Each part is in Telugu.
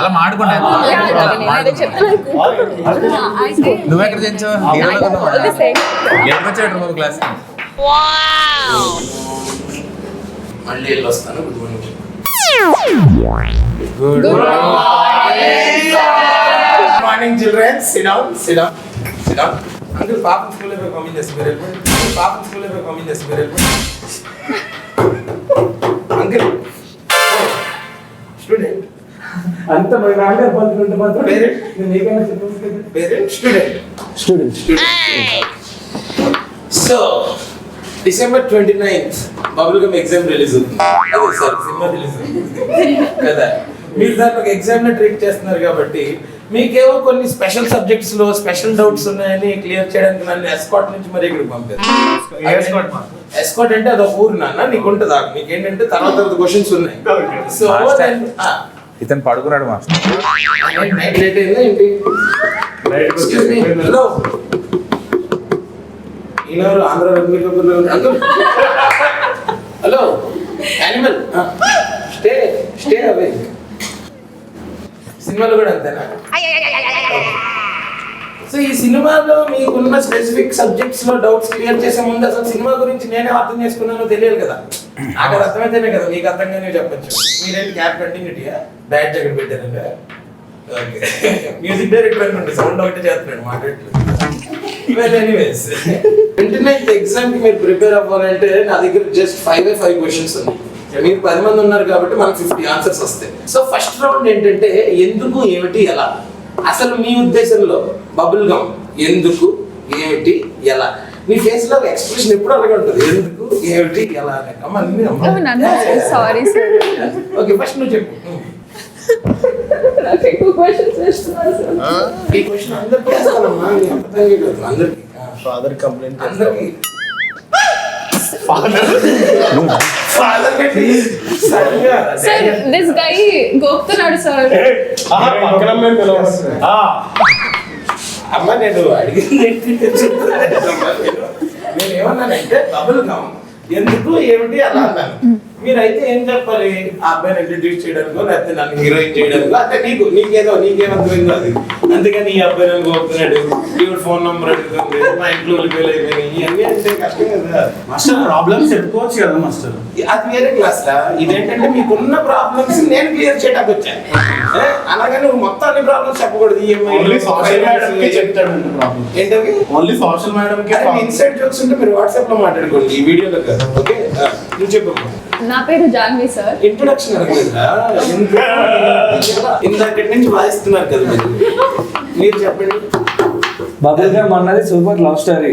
అలా మాడుకుంటా నువ్వు ఎక్కడ వచ్చాడు నువ్వు క్లాస్ మళ్ళీ వెళ్ళి వస్తాను. Good morning good good morning children sit down sit down sit down uncle పాప స్కూల్ పోయి కమింగ్ చేసి మీరు వెళ్ళిపోండి పాప స్కూల్ పోయి కమింగ్ చేసి మీరు వెళ్ళిపోండి అంకుల్ స్టూడెంట్ అంత మరి నాన్న పంతులుంటే మాత్రం? నేను కదా. Parent student student so December twenty ninth bubble gum exam release అవుతుంది. అదే సార్ సినిమా రిలీజ్ కదా? మీరు దాన్ని ఒక ఎగ్జామ్లో ట్రీట్ చేస్తున్నారు కాబట్టి మీకేవో కొన్ని స్పెషల్ సబ్జెక్ట్స్లో స్పెషల్ డౌట్స్ ఉన్నాయని క్లియర్ చేయడానికి నన్ను ఎస్కాట్ నుంచి మరి ఇక్కడికి పంపారు. ఎస్కాట్ అంటే అది ఒక ఊరు నాన్న నీకు ఉంటుంది నీకేంటంటే తర్వాత తర్వాత క్వశ్చన్స్ ఉన్నాయి. సో. ఇతను పడుకున్నాడు మాస్టర్. ఏంటి hello. Animal stay stay away సినిమాలు కూడా అంతేనా సో ఈ సినిమాలో మీకున్న స్పెసిఫిక్ సబ్జెక్ట్స్లో డౌట్స్ క్లియర్ చేసే ముందు అసలు సినిమా గురించి నేనే అర్థం చేసుకున్నానో తెలియదు కదా నాకు అర్థమైతేనే కదా మీకు అర్థంగానే చెప్పచ్చు మీరేంటి క్యాప్ కంటిన్యూటీయా బ్యాట్ జగన్ పెట్టారండి ఓకే మ్యూజిక్ డైరెక్టర్ అనుకోండి సౌండ్ ఒకటే చేస్తున్నాడు మాట్లాడలేదు వెల్ ఎనీవేస్ ట్వంటీ నైన్త్ ఎగ్జామ్కి మీరు ప్రిపేర్ అవ్వాలంటే నా దగ్గర జస్ట్ ఫైవ్ ఫైవ్ క్వశ్చన్స్ ఉన్నాయి. మీరు పది మంది ఉన్నారు కాబట్టి మనకు ఫిఫ్టీ ఆన్సర్స్ వస్తాయి. సో ఫస్ట్ రౌండ్ ఏంటంటే ఎందుకు ఏమిటి ఎలా? అసలు మీ ఉద్దేశంలో బబుల్ గమ్ ఎందుకు ఏమిటి ఎలా? మీ ఫేస్లో ఎక్స్ప్రెషన్ ఎప్పుడు అలాగే ఉంటుంది. ఎందుకు ఏమిటి ఎలా అని. అమ్మ, అన్నీ అమ్మ. నన్ను సారీ సార్ ఓకే ఫస్ట్ నువ్వు చెప్పు. నాకు ఎక్కువ క్వశ్చన్స్ వేస్తున్నారు సార్ ఈ క్వశ్చన్ అందరికీ వేస్తానమ్మా నీ అబద్ధంగా కాదు, అందరికీ. ఆ. ఫాదర్ కంప్లైంట్ అందరికి. ఫాదర్ సరిగా సార్. దిస్ గై గోపుతున్నాడు సార్ అమ్మ నేను అడిగింది. నేను ఏమన్నానంటే బబుల్ గమ్ ఎందుకు ఏమిటి అలా అన్నాను? మీరైతే ఏం చెప్పాలి? ఆ అబ్బాయిని ఇంట్రడ్యూస్ చేయడానికో లేకపోతే నన్ను హీరోయిన్ చేయడానికో? అంటే నీకు నీకేదో నీకేం అర్థమైందో అది. అందుకని ఈ అబ్బాయి నన్ను కోరుతున్నాడు. ఈవిడ ఫోన్ నంబర్ అడుగుతుంది. మా ఇంట్లో వెళ్ళిపోయి ఇవన్నీ అంటే కష్టం కదా. మాస్టర్ ప్రాబ్లమ్స్ చెప్పుకోవచ్చు కదా మాస్టర్ అది వేరే క్లాస్ రా ఇదేంటంటే మీకున్న ప్రాబ్లమ్స్ నేను క్లియర్ చేయడానికి వచ్చాను? అలాగే నువ్వు మొత్తం అన్ని ప్రాబ్లమ్స్ చెప్పకూడదు ఈఎంఐ సోషల్ మేడం కి చెప్తాడు ఏంటవి ఓన్లీ సోషల్ మేడం కి ఇన్సైడ్ జోక్స్ ఉంటే మీరు వాట్సాప్లో మాట్లాడుకోండి ఈ వీడియోలో కాదు. ఓకే? నువ్వు చెప్పు. నా పేరు జాన్వి సార్ ఇంట్రొడక్షన్ ఇందాకటి నుంచి వాయిస్తున్నారు కదా మీరు. మీరు చెప్పండి. బబుల్ గమ్ అన్నది సూపర్ లవ్ స్టోరీ.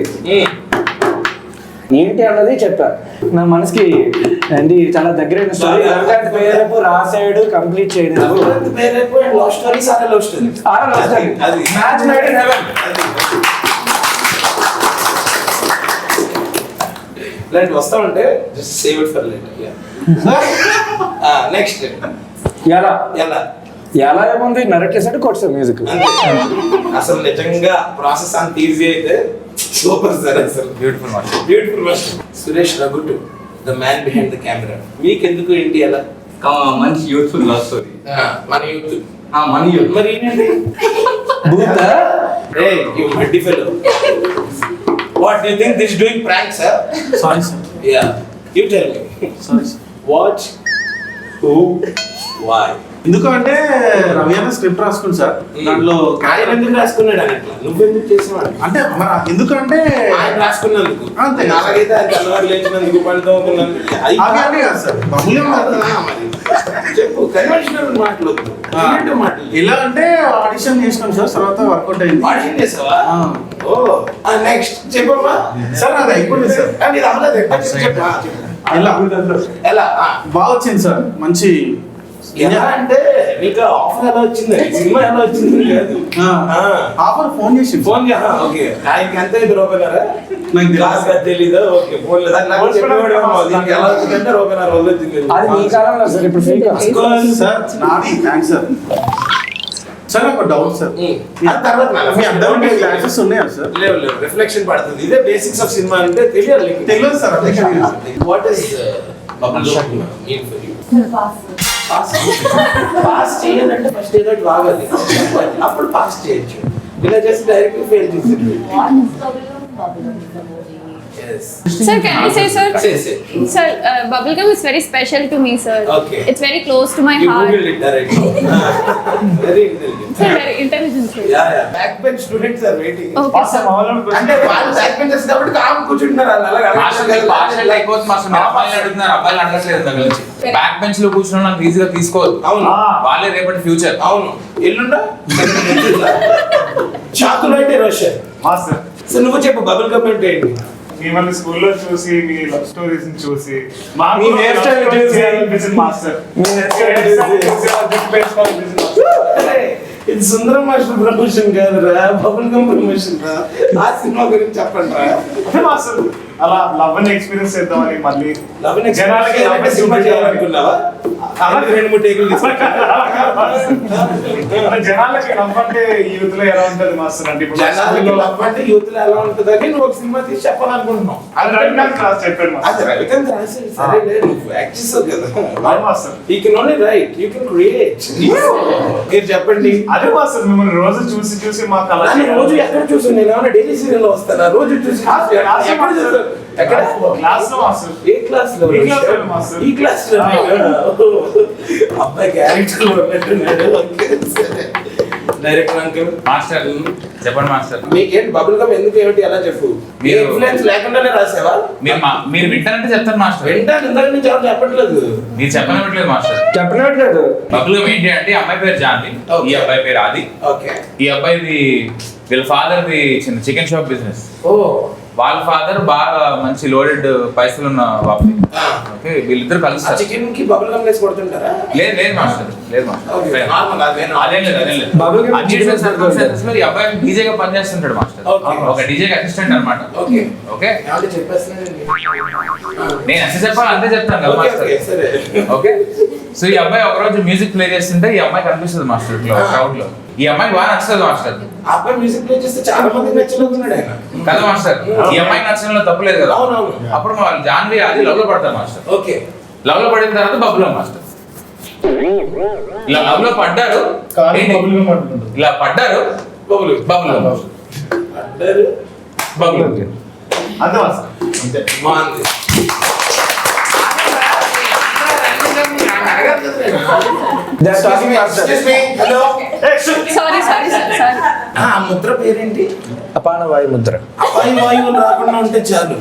ఏంటి అన్నది చెప్పా. నా మనసుకి ఏంటి చాలా దగ్గరైన స్టోరీ. ఎందుకంటే Perepu రాసాడు complete Bhagavanth Perepu and love story Sarah love story. సారా. అది వస్తా ఉంటే just save it for later next ఎలా? ఎలా? ఎలా ఏముంది? నరెట్ చేసాడు కొట్టాడు మ్యూజిక్ అసలు నిజంగా ప్రాసెస్ అంత ఈజీ అయితే సూపర్ సార్ అసలు. Beautiful master beautiful master Suresh Ragutu the man behind the camera మీకెందుకు ఏంటి ఎలా మంచి యూత్ఫుల్ లవ్ స్టోరీ ఆ, మన యూత్ మన యూత్ మరి ఏంటండి బూత్ రే you muddy fellow what do you think this doing prank sir sorry sir yeah you tell me sorry sir what who why ఎందుకంటే రవి అన్న స్క్రిప్ట్ రాసుకుంది సార్. దాంట్లో ఆయన ఎందుకు రాసుకున్నాడు అని అట్లా నువ్వెందుకు చేసినాడు అంటే మన ఎందుకంటే ఆయన రాసుకున్నందుకు. అంతే. అలాగైతే ఆయన తెల్లవారు లేచినందుకు అది అన్నీ కాదు సార్. చెప్పు కన్వెన్షనల్ క్రియేటివ్ మాటలు. ఎలా అంటే ఆడిషన్ చేసినాం సార్ తర్వాత వర్కౌట్ అయింది. ఆడిషన్ చేసావా. ఓ నెక్స్ట్ చెప్పమ్మా. సార్ అది అయిపోయింది సార్. నీది అవ్వలేదు చెప్పు. ఎలా? ఎలా. బాగా వచ్చింది సార్. మంచి ఎలా అంటే నీకు ఆఫర్ ఎలా వచ్చింది? సినిమా ఎలా వచ్చింది. ఆఫర్ ఫోన్ చేసి ఫోన్ ఓకే. ఆయనకి ఎంత ఇది రూపాయన్నారా నాకు తెలియదు. క్లాస్గా తెలీదా. ఓకే ఫోన్ లేదా. నాకు చెప్పేవాడేమో దీనికి ఎలా వచ్చిందంటే రూపాయన్నర రోజులు వచ్చింది. అది మీ కాలంలో సార్ ఇప్పుడు ఫేక్ సార్ నాది థ్యాంక్స్ సార్ సార్ ఒక డౌట్ సార్. ఆ తర్వాత మీ అర్థం క్లాసెస్ ఉన్నాయా సార్ లేవు లేవు. రిఫ్లెక్షన్ పడుతుంది. ఇదే బేసిక్స్ ఆఫ్ సినిమా అంటే తెలియాలి. తెలియదు sir. What is bubble mean for you pass pass చేయాలంటే ఫస్ట్ ఏదో చెప్పాలి. అప్పుడు పాస్ చేయొచ్చు. ఇలా చేసి డైరెక్ట్ ఫెయిల్ చేసేది Sir, can I say, sir? Say, say. Sir, uh, bubblegum is very special to me, sir. Okay. It's very close to my You heart. Googled it directly. Very intelligent. Sir, very intelligent, sir. Yeah, yeah. Back bench students are waiting. Okay, sir. అంటే వాళ్ళు బ్యాక్ బెంచర్స్ కాబట్టి కామ్ కూర్చుంటున్నారు వాళ్ళు అలాగే మీకు పార్షల్ అయిపోతుంది మాస్టర్ మీరు అబ్బాయిలు అడుగుతున్నారు అబ్బాయిలు అడగట్లేదు దగ్గర నుంచి బ్యాక్ బెంచ్లో కూర్చున్న నాకు ఈజీగా తీసుకోవద్దు అవును వాళ్ళే రేపటి ఫ్యూచర్ అవును ఎల్లుండా చాకులు అంటే రోషన్ మాస్టర్ సో నువ్వు చెప్పు బబుల్ గమ్ అంటే ఏంటి మిమ్మల్ని స్కూల్లో చూసి మీ లవ్ స్టోరీస్ చూసి మీ చూసి. మాస్టర్. మీ ఇది సుందరం మాస్టర్ ప్రమోషన్ కాదురా బబుల్ గమ్ ప్రమోషన్ రా. ఆ సినిమా గురించి చెప్పండి రా. మాస్టర్ అలా లవ్ ఎక్స్పీరియన్స్ చేద్దామని మళ్ళీ లవ్ జనాలకి సినిమా. చేయాలనుకున్నావా? అలా రెండు మూడు టేకులు మన జనాలకి లవ్ అంటే ఈ యూత్లో ఎలా ఉంటది మాస్టర్? అంటే ఇప్పుడు జనాలకి అంటే యూత్లో ఎలా ఉంటుందని నువ్వు ఒక సినిమా తీసి చెప్పాలనుకుంటున్నావు. అది రవికాంత్ క్లాస్ చెప్పాడు అది రవికాంత్ రాసేది సరే లేదు యాక్ట్ చేస్తావు కదా. Master. You can only write you can create మీరు చెప్పండి. అదే మాస్టర్ మిమ్మల్ని రోజు చూసి చూసి మాకు అలా నన్ను రోజు ఎక్కడ చూసి నేను ఏమైనా డైలీ సీరియల్లో వస్తానా? రోజు చూసి ఎక్కడ? ఎక్కడ? క్లాస్లో మాస్టర్. ఏ క్లాస్లో ఈ క్లాస్లో మాస్టర్. ఈ క్లాస్లో అబ్బాయి క్యారెక్టర్లో ఉన్నట్టున్నాడు డైరెక్టర్ అంకుల్ మాస్టర్ చెప్పండి మాస్టర్. మీకేంటి బబుల్ గమ్ ఎందుకు ఏమిటి? ఎలా చెప్పు. మీ మీరు- ఇన్ఫ్లుయెన్స్ లేకుండానే రాసావా? మీరు మీరు వింటారంటే చెప్తాను మాస్టర్. వింటాను ఇందాక నుంచి ఎవరు చెప్పట్లేదు. మీరు చెప్పనివ్వట్లేదు మాస్టర్. చెప్పనట్లేదు. బబుల్ ఏంటి అంటే ఈ అమ్మాయి పేరు జాన్వి. ఈ అబ్బాయి పేరు ఆది. ఓకే. ఈ అబ్బాయిది వీళ్ళ ఫాదర్ ది చిన్న చికెన్ షాప్ బిజినెస్. ఓ. వాళ్ళ ఫాదర్ బాగా మంచి లోడెడ్ పైసలు ఉన్న బాబు. ఓకే వీళ్ళిద్దరు కలుస్తారు చికెన్కి బబుల్ గమ్ వేసి కొడుతుంటారా? లేదు లేదు మాస్టర్. ఈ అబ్బాయి డీజేగా పనిచేస్తుంటాడు మాస్టర్. ఒక డీజేకి అసిస్టెంట్ అన్నమాట. ఓకే. నేను ఎంత చెప్పాలి అంతే చెప్తాను కదా ఓకే మాస్టర్. ఓకే సరే. ఓకే? సో ఈ అబ్బాయి ఒక రోజు మ్యూజిక్ ప్లే చేస్తుంటే ఈ అమ్మాయి కనిపిస్తుంది మాస్టర్ ఇట్లా క్రౌడ్లో. ఈ అమ్మాయి బాగా నచ్చుతుంది మాస్టర్. అబ్బాయి మ్యూజిక్ ప్లే చేస్తే చాలా మందికి నచ్చలేకున్నాడు ఆయన. కదా మాస్టర్? ఈ అమ్మాయి నచ్చడంలో తప్పులేదు కదా. అప్పుడు మా వాళ్ళు జాన్వి అది లవ్లో పడతారు మాస్టర్. ఓకే. లవ్లో పడిన తర్వాత బబ్బులో మాస్టర్. ఇలా లవ్లో పడ్డారు? ఇలా పడ్డారు. బబుల్ అంతే. బాగుంది. They're talking after. sir. Sorry. ఆ ముద్ర పేరేంటి? అపాన వాయు ముద్ర. అపాయి వాయువులు రాకుండా ఉంటే చాలు.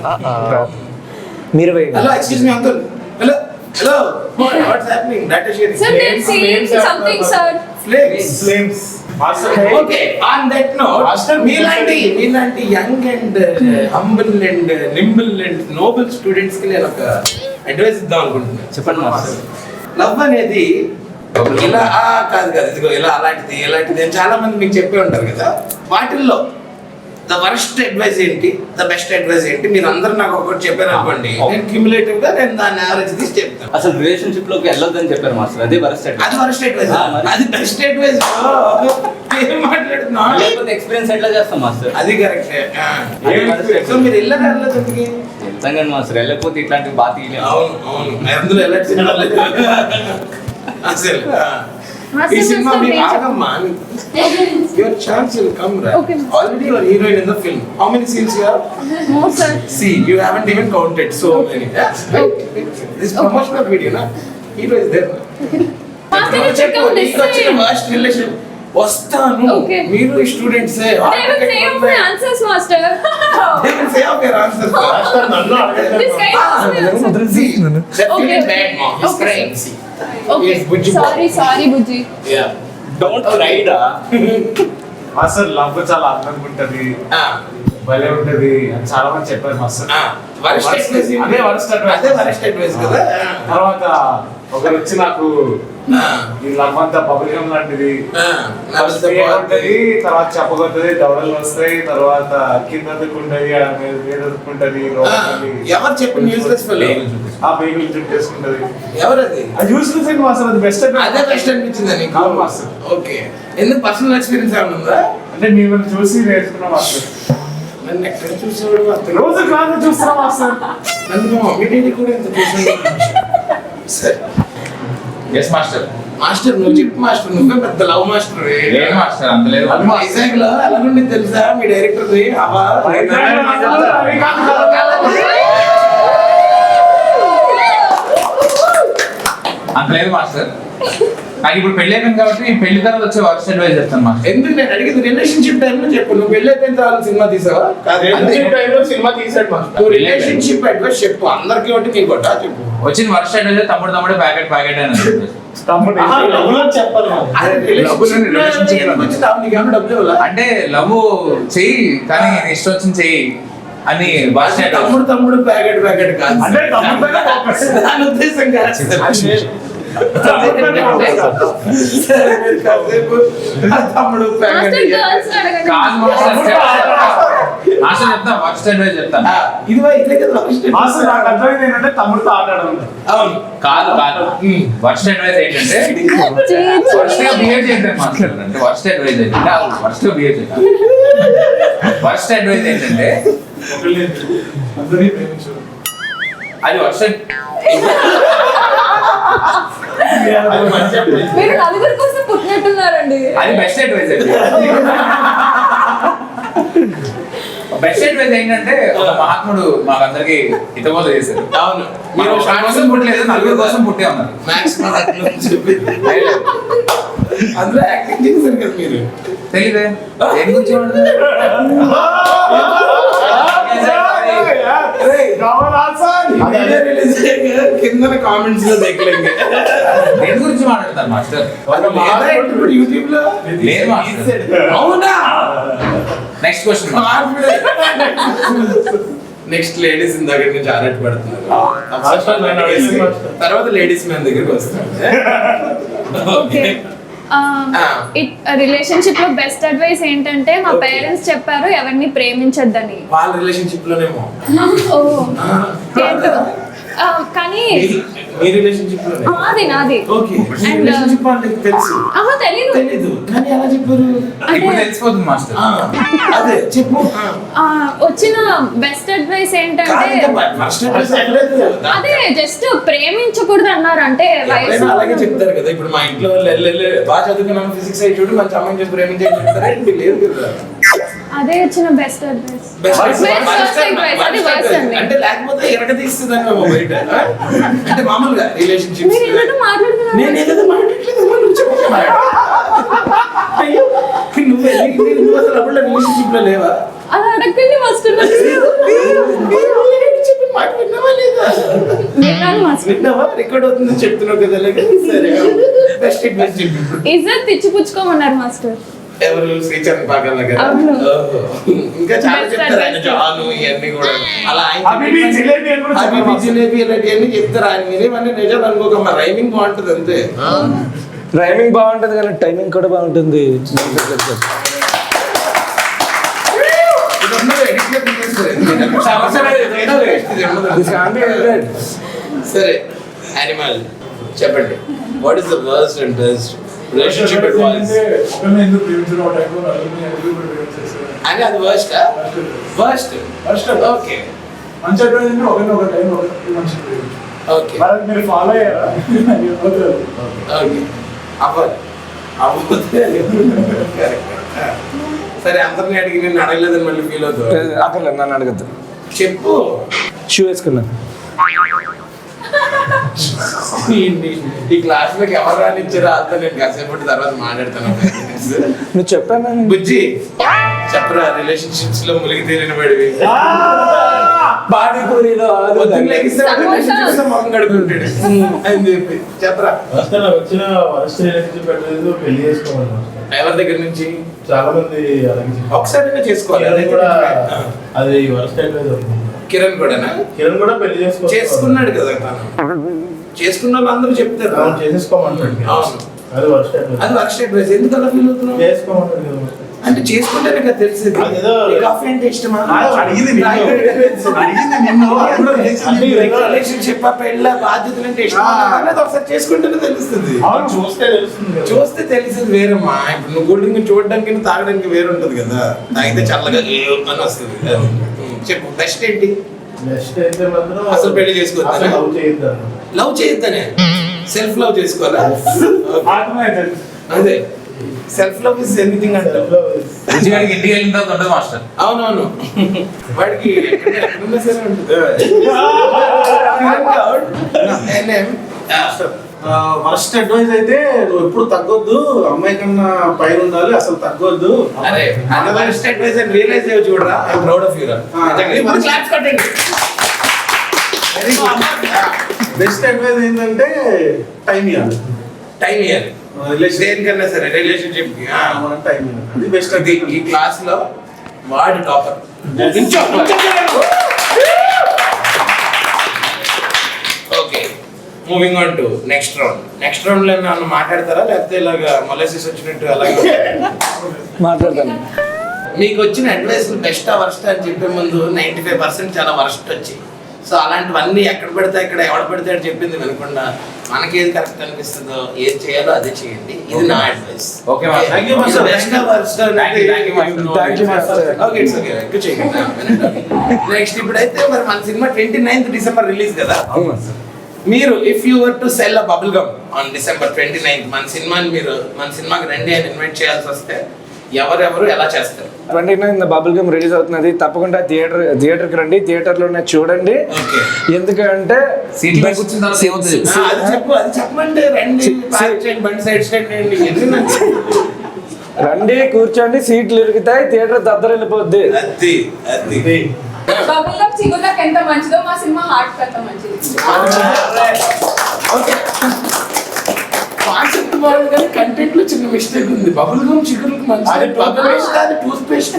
మీరు. Hello excuse me uncle hello hello what's happening data sharing Sir, they're saying something, sir. Flames flames master okay on that note మీలాంటి మీలాంటి young and humble and nimble and noble స్టూడెంట్స్కి నేను ఒక అడ్వైస్ ఇద్దాం అనుకుంటున్నాను చెప్పండి మాస్టర్. లవ్ అనేది ఇలా ఆ, కాదు కాదు ఇదిగో ఇలా అలాంటిది ఇలాంటిది అని చాలా మంది మీకు చెప్పే ఉంటారు కదా. వాటిల్లో ద వరస్ట్ అడ్వైస్ ఏంటి? ద బెస్ట్ అడ్వైస్ ఏంటి? మీరు అందరు నాకు ఒకటి చెప్పారు అనుకోండి. నేను క్యూములేటివ్గా నేను దాన్ని యావరేజ్ తీసి చెప్తాను. అసలు రిలేషన్షిప్లోకి వెళ్ళొద్దని చెప్పారు మాస్టర్. అదే వరస్ట్ అది వరస్ట్ మరి. అది బెస్ట్ అడ్వైస్ ఏం మాట్లాడుతున్నా లేకపోతే ఎక్స్పీరియన్స్ ఎట్లా చేస్తాం మాస్టర్? అది కరెక్ట్. సో మీరు వెళ్ళరా వెళ్ళదు కానీ మాస్టర్. వెళ్ళకపోతే ఇట్లాంటివి బాగా తీయలేము. అవును అవును. అందులో ఎలాంటి సినిమా లేదు అసలు. ఈ Master, సినిమా master, మీ please. ఆగమ్మా your chance will come right Okay. Already your heroine in the film how many scenes you have No, sir. See, you haven't even counted so many. Yes, right? This promotional video, na? Hero is there. Master, you should come this వచ్చిన way. worst relation. వస్తాను Okay. మీరు students They will say of my answers, master. Say of your answer This guy asked me answers. See, that Okay, feeling okay. bad mom. He's Okay, crying. sir. See. Okay. Yes, Bujji. Sorry, sorry, Bujji. Yeah. Don't రైడా master love చాలా అందంగా ఉంటది Ah. భలే ఉంటది అని చాలా మంది చెప్పారు మాస్టర్ Ah. అదే worst advice కదా తర్వాత ఒకరు వచ్చి నాకు. ఈ అంతా బబుల్గం లాంటిది. తర్వాత చెప్పగొట్టది దవడలు వస్తాయి తర్వాత కింద దుక్కుంటది ఆ మీద ఎవరు చెప్పు ఫెలో ఆ బేగులు చుట్టేసుకుంటది. ఎవరది? అది యూస్ఫుల్ థింగ్ మాస్టర్ అది బెస్ట్ అదే బెస్ట్ అనిపించింది నీకు? అవును మాస్టర్. ఓకే. ఎందుకు పర్సనల్ ఎక్స్పీరియన్స్ ఏమైనా ఉందా? అంటే మిమ్మల్ని చూసి నేర్చుకున్నా మాస్టర్. నన్ను ఎక్కడ చూసేవాడు రోజు క్లాస్ చూస్తున్నా మాస్టర్. నన్ను మా మమ్మీ డాడీ కూడా ఎంత చూసాడు సరే ఎస్ మాస్టర్ మాస్టర్ నువ్వు చెప్పు మాస్టర్ నువ్వే పెద్ద లవ్ మాస్టర్ లేదు మాస్టర్ అంత లేదు. వైజాగ్లో ఎలా నుండి తెలుసా? మీ డైరెక్టర్ అంత లేదు మాస్టర్ నాకు ఇప్పుడు పెళ్ళి అయిపోయింది కాబట్టి పెళ్ళి తర్వాత వచ్చే వర్క్ అడ్వైజ్ చెప్తాను మాస్టర్ ఎందుకు? నేను అడిగింది రిలేషన్షిప్ టైం లో చెప్పు. నువ్వు పెళ్ళి అయిపోయిన తర్వాత సినిమా తీసావా? రిలేషన్షిప్ టైంలో సినిమా తీసాడు మాస్టర్ నువ్వు రిలేషన్షిప్ అడ్వైస్ చెప్పు. అందరికి ఒకటి నీకు కొట్టా చెప్పు. వచ్చిన వర్క్ అడ్వైజ్ తమ్ముడు తమ్ముడు ప్యాకెట్ ప్యాకెట్ అని? అంటే లవ్ చెయ్యి కానీ ఇష్టం వచ్చింది చెయ్యి అని తమ్ముడు తమ్ముడు ప్యాకెట్ ప్యాకెట్ కాదు. అంటే. దాని ఉద్దేశం కాదు. తమ్ముడు ప్యాకెట్ కాదు. మాస్టర్ చెప్తా వర్క్ అడ్వైజ్ చెప్తాను ఇది కదా మాస్టర్ నాకు అర్థమైంది ఏంటంటే తమ్ముడితో ఆడాడు. అవును. కాదు కాదు. వర్స్ట్ అడ్వైజ్ ఏంటంటే వర్స్ట్గా బిహేవ్ చేయండి మాస్టర్. అంటే వర్స్ట్ అడ్వైజ్ ఏంటంటే వర్స్ట్గా బిహేవ్ చేయాలి వర్స్ట్ అడ్వైజ్ ఏంటంటే అది వర్స్ట్. మీరు నలుగురి కోసం పుట్టినట్టున్నారండి. అది బెస్ట్ అడ్వైజ్ అండి. బెస్ట్ అడ్వైజ్ ఏంటంటే ఒక మహాత్ముడు మాకందరికి హితబోధ చేశారు. అవును. ఒకరి కోసం పుట్టలేదు నలుగురు కోసం పుట్టే ఉన్నారు. చెప్పి. అందులో యాక్టింగ్ చేశారు కదా మీరు. తెలియదే కింద కామెంట్స్లో దేని గురించి మాట్లాడతారు మాస్టర్? యూట్యూబ్లో. లేదు అవునా? నెక్స్ట్ క్వశ్చన్ నెక్స్ట్ లేడీస్ ఇందాక నుంచి ఆరాట పడుతున్నారు. తర్వాత లేడీస్ మ్యాన్ దగ్గరికి వస్తాం ఓకే రిలేషన్షిప్లో బెస్ట్ అడ్వైస్ ఏంటంటే మా. పేరెంట్స్ చెప్పారు ఎవరిని ప్రేమించొద్దని. వాళ్ళ రిలేషన్షిప్ లోనేమో. ఓ ఆ, కానీ మీ రిలేషన్షిప్లోనే? మాది నాది. ఓకే. And, రిలేషన్షిప్ వాళ్ళకి తెలుసు. ఆహా తెలీదు. తెలీదు. కానీ ఎలా చెప్పారు? ఇప్పుడు అంటే తెలిసిపోతుంది మాస్టర్. ఆ, అదే చెప్పు. ఆ, వచ్చిన బెస్ట్ అడ్వైస్ ఏంటంటే అదే జస్ట్ ప్రేమించకూడదు అన్నారు అంటే వయసు అలాగే చెప్తారు కదా. ఇప్పుడు మా ఇంట్లో వాళ్ళు బాగా చదువుకున్నాను ఫిజిక్స్ అయ్యి చూడు మంచి అమ్మాయిని చేసి ప్రేమించే చెప్తారా ఏంటి? లేదు కదా. అదే వచ్చిన బెస్ట్ అడ్వైస్. అంటే లేకపోతే ఎరగ తీస్తుందని మేము బయట? అంటే మామూలుగా రిలేషన్షిప్ మీరు ఏదో మాట్లాడుతున్నారు? నేను ఏదో మాట్లాడలేదు అమ్మా, నువ్వు చెప్పు నువ్వు నువ్వు అసలు అప్పుడు రిలేషన్షిప్లో లేవా? అలా అడగండి మాస్టర్ చెప్పి మాట విన్నావా లేదా? విన్నాను మాస్టర్ విన్నావా? రికార్డ్ అవుతుందని చెప్తున్నావు కదా అలాగే? సరే బెస్ట్. ఇజ్జత్ ఇచ్చిపుచ్చుకోమన్నారు మాస్టర్. ఎవరు? శ్రీచరణ్ అవును. ఓహో. ఇంకా చాలా చెప్తారు. ఆయన. జాను ఇవన్నీ కూడా. అలా జిలేబీ. జిలేబీ ఇలాంటివన్నీ చెప్తారు. ఆయన వినేవన్నీ నిజాలు అనుకోకమ్మా. రైమింగ్ బాగుంటుంది అంతే. రైమింగ్ బాగుంటుంది కానీ టైమింగ్ కూడా బాగుంటుంది. సరే. యానిమల్ చెప్పండి. What is the worst and best relationship ప్రేమించేస్తారు అని అది వర్స్ట్ వర్స్ట్ Worst. ఓకే మంచి అడ్వైజ్ ఒకరిని ఒక టైం ఒకరికి మంచి ఓకే మరి ఫాలో అయ్యారా? ఓకే. Correct. సరే అందరిని అడిగి నేను అడగలేదని మళ్ళీ ఫీల్ అవుతావు అక్కర్లేదు నన్ను అడగద్దు. చెప్పు. షూ వేసుకున్నాను ఈ- ఈ క్లాస్లోకి ఎవరు రానిచ్చారో అంతా నేను కాసేపటి తర్వాత మాట్లాడతాను. నువ్వు చెప్పాను? బుజ్జి చెప్పరా రిలేషన్షిప్స్లో మునిగి తేలిన పడివి పానీపూరిలో ఆలు పొద్దున్న లెగిస్తే వాడు సమోసా. relationships లో మొహం కడుక్కుంటాడు. అని చెప్పి. చెప్పరా? వచ్చిన వరస్ట్ రిలేషన్షిప్ పెట్టలేదు పెళ్ళి మాస్టర్ ఎవరి దగ్గర నుంచి? చాలా మంది. ఒకసారి చేసుకోవాలి. అదైతే కూడా. అది వరస్ట్ అడ్వైజ్ అవుతుంది కిరణ్ కూడానా కిరణ్ కూడా పెళ్ళి చేసుకో చేసుకున్నాడు కదా తను. చేసుకున్న వాళ్ళు అందరూ చెప్తారు చేసేసుకోమంటాడు. అది వర్క్ అడ్వైస్ ఎందుకు అలా ఫీల్ అవుతున్నావు? చేసుకోమంటాడు. అంటే చేసుకుంటేనే కదా తెలిసింది అదేదో- కాఫీ అంటే ఇష్టమా? అడిగింది నిన్ను. అడిగింది నిన్ను. అది కూడా చేసింది నిన్ను. రిలేషన్షిప్ పెళ్ళ బాధ్యతలు అంటే ఇష్టమా? అనేది ఒకసారి చేసుకుంటేనే తెలుస్తుంది. అవును చూస్తే తెలుస్తుంది. చూస్తే తెలిసింది వేరమ్మా ఇప్పుడు నువ్వు కూల్ డ్రింక్ చూడడానికి తాగడానికి వేరు ఉంటది కదా. తాగితే చల్లగా అని వస్తుంది. చెప్పు. బెస్ట్ ఏంటి? నెక్స్ట్ అయితే మాత్రం అసలు పెళ్ళి చేసుకోవద్దా? లవ్ చేయొద్దు అన్న. లవ్ చేయొద్దనే? సెల్ఫ్ లవ్ చేసుకోవాలా? అదే. సెల్ఫ్ లవ్ ఇస్ ఎనీథింగ్ అంటారు రుచిగాడికి ఇంటికి వెళ్ళిన తర్వాత ఉంటుంది మాస్టర్. అవునవును. వాడికి ఎక్కడ- ఎక్కడున్నా సరే ఉంటుంది. ఫస్ట్ అడ్వైస్ అయితే నువ్వు ఎప్పుడు తగ్గొద్దు అమ్మాయి కన్నా పైన ఉండాలి అసలు తగ్గొద్దు. అరే అన్నదాని స్టేట్ వైజ్ అని రియలైజ్ అయ్యి చూడరా I proud of you claps కొట్టండి. బెస్ట్ అడ్వైస్ ఏంటంటే టైం ఇవ్వాలి టైం ఇవ్వాలి దేనికన్నా సరే రిలేషన్షిప్. మనం టైం ఇవ్వాలి. అది బెస్ట్ ఈ క్లాస్లో వాడి topper moving on to next round next రౌండ్లో ఏమన్నా మాట్లాడతారా? లేకపోతే ఇలాగా మొలసిస్ వచ్చినట్టు అలాగే? మాట్లాడతాను. మీకు వచ్చిన అడ్వైస్ బెస్ట్ వర్స్ట్ అని చెప్పే ముందు నైంటీ ఫైవ్ పర్సెంట్ చాలా వర్స్ట్ వచ్చాయి. సో అలాంటివన్నీ ఎక్కడ పెడితే అక్కడ ఎవడ పెడితే అని చెప్పింది వినకుండా మనకి ఏది కరెక్ట్ అనిపిస్తుందో ఏది చేయాలో అదే చేయండి. ఇది నా advice. Thank you, master. Best worst you, master. Okay it's okay ఎక్కువ చేయండి నెక్స్ట్ ఇప్పుడైతే మరి మన cinema twenty ninth December release కదా మీరు if you were to sell a bubble gum on December twenty ninth మన సినిమాని మీరు మన సినిమాకి రండి అని ఇన్వైట్ చేయాల్సి వస్తే ఎవరెవరు ఎలా చేస్తారు? Twenty nine bubble gum release అవుతున్నది. తప్పకుండా థియేటర్ థియేటర్కి రండి. థియేటర్లోనే చూడండి. ఓకే. ఎందుకంటే రండి. కూర్చోండి సీట్లు ఇరుగుతాయి థియేటర్ అది. బబుల్ గమ్ చిగుర్లకు ఎంత మంచిదో మా సినిమా హార్ట్ అంత మంచిది. ఓకే. కాన్సెప్ట్ బాగుంది కానీ కంటెంట్లో చిన్న మిస్టేక్ ఉంది. బబుల్ గమ్ చిగురుకు మంచి అది బబుల్ పేస్ట్ అది టూత్ పేస్ట్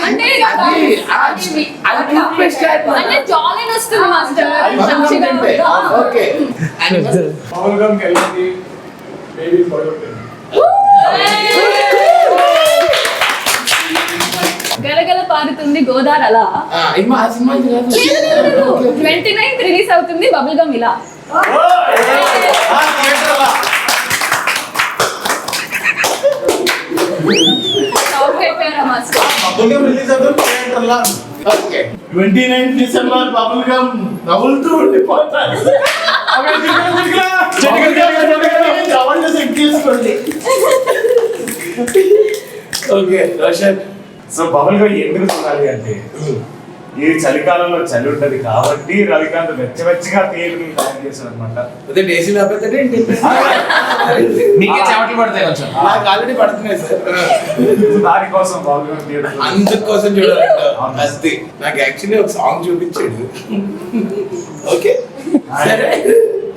అంటే అది టూత్ పేస్ట్ అంటే మాస్టర్ ఓకే. పవన్ గమ్కి వెళ్ళండి బేబీ పడుతుంది పారుతుంది గోదార్ అలా. ట్వంటీ నైన్త్ రిలీజ్ అవుతుంది బబుల్ గమ్ ఇలా. Twenty nine December bubble gum నవ్వులుతూ ఉండిపోతారు. Okay Roshan so bubble gum ఎందుకు చూడాలి అంటే ఈ చలికాలంలో చలి ఉంటది కాబట్టి రవికాంత్ వెచ్చవెచ్చగా థియేటర్ తయారు చేశాడు అనమాట అదే డేసీ లేకపోతే నీకే చెమటలు పడతాయి కొంచెం. నాకు ఆల్రెడీ పడుతున్నాయి సార్. దానికోసం గమ్ థియేటర్ అందుకోసం చూడాలంట నాకు యాక్చువల్లీ ఒక సాంగ్ చూపించాడు. ఓకే. సరే.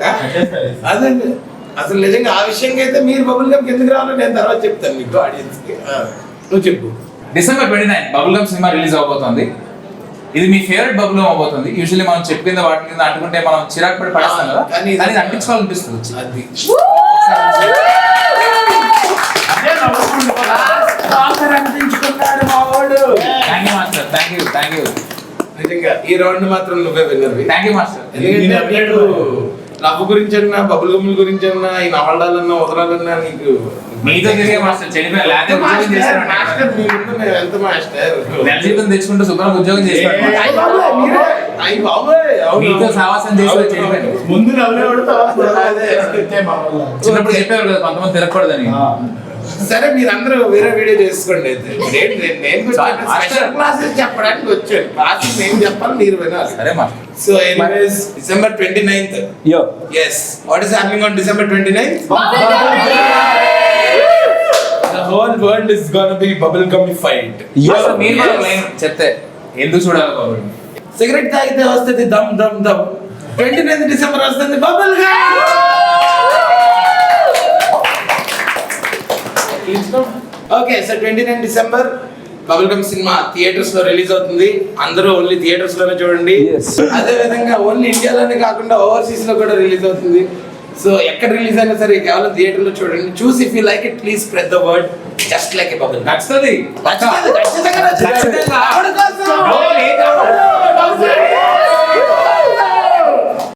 ఆ? అదండి. అసలు నిజంగా ఆ విషయంగా అయితే మీరు బబుల్ గమ్ ఎందుకు రావాలో నేను తర్వాత చెప్తాను మీకు ఆడియన్స్కి. ఆ, నువ్వు చెప్పు. December twenty nine bubble gum cinema release అవబోతోంది. ఇది మీ ఫేవరెట్ బబుల్ గమ్ అవబోతుంది. యూజువల్లీ మనం చెప్పు కింద వాటి కింద అంటుకుంటే మనం చిరాకు పడి పడేస్తాం కదా. అంటించుకోవాలనిపిస్తుంది. అది. వాడు. Thank you master thank you thank you నిజంగా ఈ రౌండ్ మాత్రం నువ్వే విన్నర్వి. థ్యాంక్ యూ మాస్టర్ లవ్ గురించి అన్నా బబుల్ గమ్ముల గురించి అన్నా ఈ నవలాలన్నా వదలాలన్నా నీకు మీతో తిరిగే మాస్టర్ చెడిపోయి లేకపోతే ఉద్యోగం చేస్తాడు మాస్టర్ మీ ముందు మేము ఎంత మాస్టర్? నెల జీతం తెచ్చుకుంటూ శుభ్రంగా ఉద్యోగం అయ్య బాబోయ్. మీతో సావాసం చేసి ముందు నవ్వేవాడు తర్వాత. చిన్నప్పుడు చెప్పేవారు కదా కొంతమంది తిరగకూడదని. సరే మీరందరూ వేరే వీడియో చేసుకోండి అయితే. నేను స్పెషల్. క్లాసెస్ చెప్పడానికి వచ్చాను. క్లాసెస్ నేను చెప్పాలి మీరు వినాలి. సరే master. So anyways December twenty ninth yo yes what is happening on December twenty ninth gum the whole world is gonna be bubble gum fight master, మీరు చెప్తే ఎందుకు చూడాలి బాబు? సిగరెట్ తాగితే వస్తుంది దమ్ దమ్ దమ్. ట్వంటీ నైన్త్ డిసెంబర్ వస్తుంది bubble okay so twenty nine December bubble gum cinema థియేటర్స్లో రిలీజ్ అవుతుంది. అందరూ ఓన్లీ థియేటర్స్లోనే చూడండి. Yes. అదే విధంగా ఓన్లీ ఇండియాలోనే కాకుండా ఓవర్సీస్లో కూడా రిలీజ్ అవుతుంది. సో ఎక్కడ రిలీజ్ అయినా సరే కేవలం థియేటర్లో చూడండి. చూసి if you like it please spread the word just like a bubble నచ్చుతుంది ఖచ్చితంగా ఖచ్చితంగా నచ్చుతుంది.